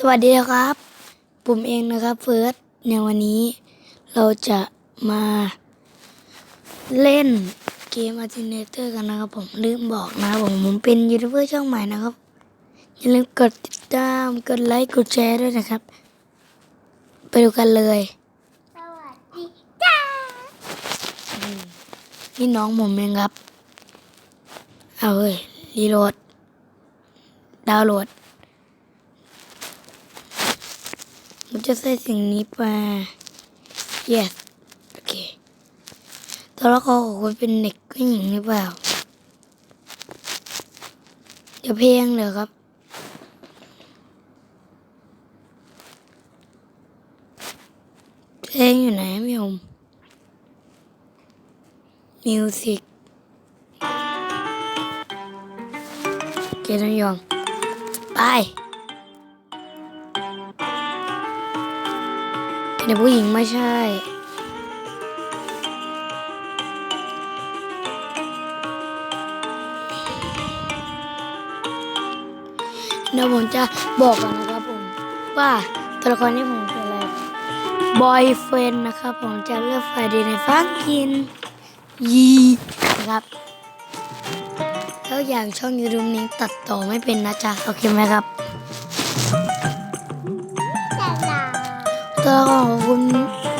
สวัสดีครับ ผมเองนะครับเฟิร์สในวันนี้เราจะมาเล่นเกม a r t i n a t o r กันนะครับ ผมลืมบอกนะครับผมผมเป็นยูทูบเบอร์ช่องใหม่นะครับ อย่าลืมกดติดตามกดไลค์กดแชร์ด้วยนะครับ ไปดูกันเลย สวัสดีจ้านี่น้องผมเองครับ เอาเฮ้ยรีโหลด ดาวน์โหลด ผมจะใส่สิ่งนี้ไป yes โอเคตัวละครของคุณเป็นเด็กผู้หญิงหรือเปล่า เดี๋ยวเพลงเลยครับ เพลงอยู่ไหนพี่ผมมิวสิกเกตันยองไป เด็กผู้หญิงไม่ใช่ เดี๋ยวผมจะบอกก่อนนะครับผม ว่าตัวละครนี้ผมเป็นอะไรบอยเฟนนะครับ ผมจะเลือกไฟดีในฟังกิน ยีนะครับ แล้วอย่างช่องยูทูบนี้ตัดต่อไม่เป็นนะจ๊ะ โอเคไหมครับ ต่เราของคุณ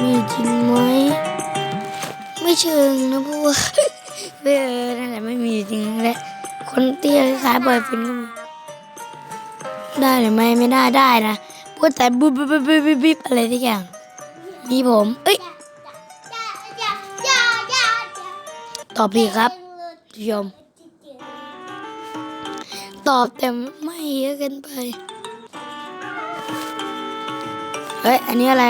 มีจริงไหม ไม่เชิงนะพวกเออนั่นแหละไม่มีจริงแหละคนเตี้ยคล้ายบอยเฟนก็มีได้หรือไม่ไม่ได้ได้นะพูดแต่บูบบูบบูบบูบูอะไรทุกอย่าง มีผม เอ้ยตอบผิดครับผู้ชมตอบแต่ไม่เยอะเกินไป ฮ้ย อันนี้อะไร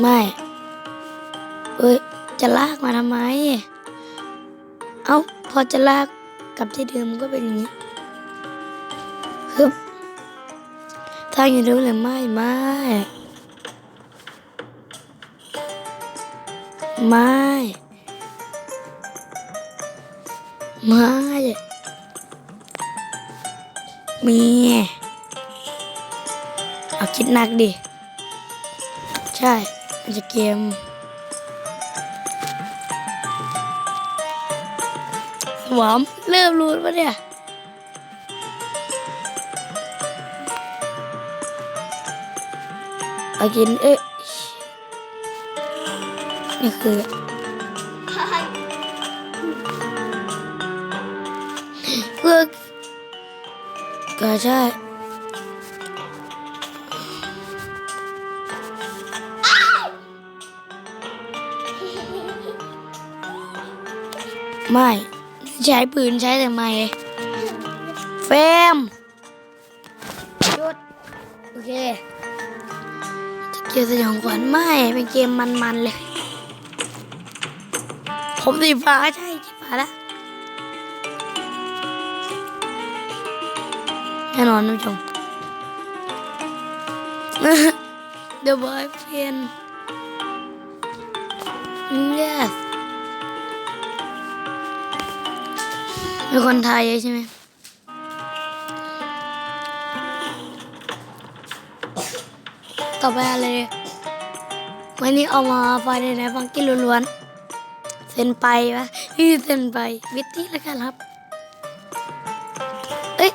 ไม่เอ้ย จะลากมาทำไม เอ้า พอจะลากกลับที่เดิมก็เป็นอย่างนี้ฮึบทางอยู่เดิมหรือไม่ไม่ไม่ไม่มีเอา คิดหนักดิ ใช่มันจะเกม สวมเริ่มรู้ปะเนี่ยเอากินเอ๊ะนี่คือเพื่อก็ใช่ ไม่ ใช้ปืนใช้แต่ไม่เฟมหยุดโอเคจะเกียวสยองขวัญไม่ เป็นเกมมันๆเลย ผมสีฟ้าใช่สีฟ้าแล้วแน่นอนท่านผู้ชม The boyfriend yes เป็นคนไทยใช่ไหมต่อไปอะไรวันนี้เอามาไฟในไหนฟังกินล้วนๆเซ็นไปปะนี่เซ็นไปวิตตี้แล้วกันครับ เอ้ย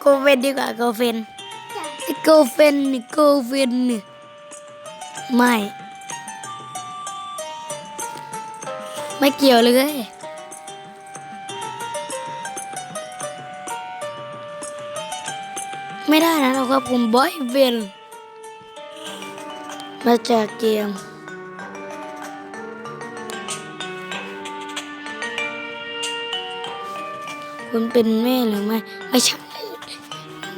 โกเฟนดีกว่าโกเฟนโกเฟนนี่โกเฟนนี่ไม่ ไม่เกี่ยวเลย ไม่ได้นะเราครับผมบอยเวนมาจากเกมคุณเป็นแม่หรือไม่ไม่ใช่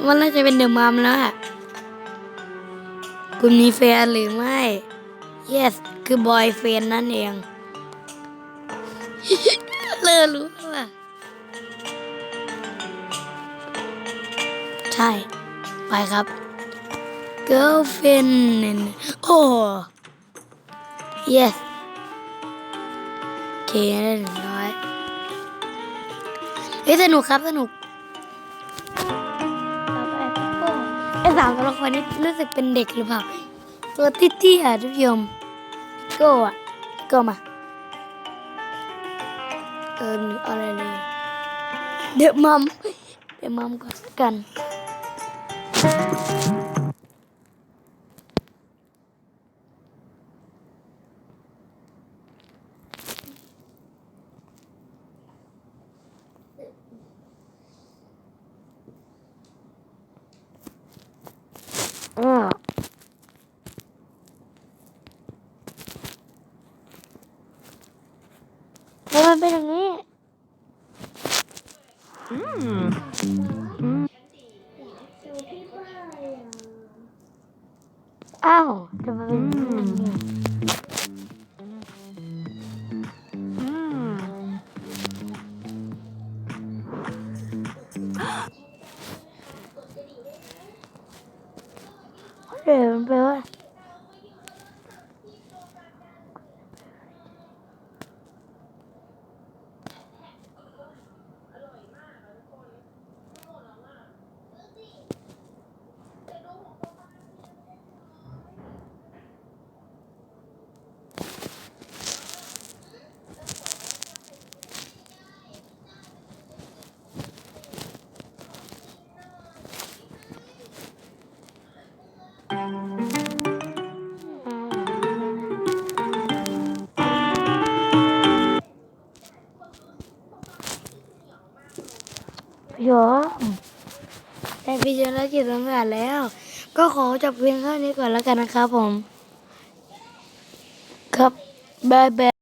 มันน่าจะเป็นเดอะมามแล้วอะคุณมีแฟนหรือไม่ yes คือบอยเฟนนั่นเองเลอรู้แล้วอะใช่ ไปครับ girlfriend โอ้ yes โอเคได้หนึ่งร้อยเฮ้ยสนุกครับสนุกไอสามตัวละครนี้รู้สึกเป็นเด็กหรือเปล่า ตัวติตี้อะทุกยมก้อะก้มาเออหรืออะไรเลยเดี๋ยวมัมเดี๋ยวมัมก่อน ละ อ่าทำไมเป็นอย่างนี้อ้าวทำไมเป็นอย่างนี้เดี๋ยวมันแปลว่า โยมได้พิจารณาจิตสังขารแล้ว ก็ขอจบเพียงเท่านี้ก่อนแล้วกันนะครับผม ครับบายบาย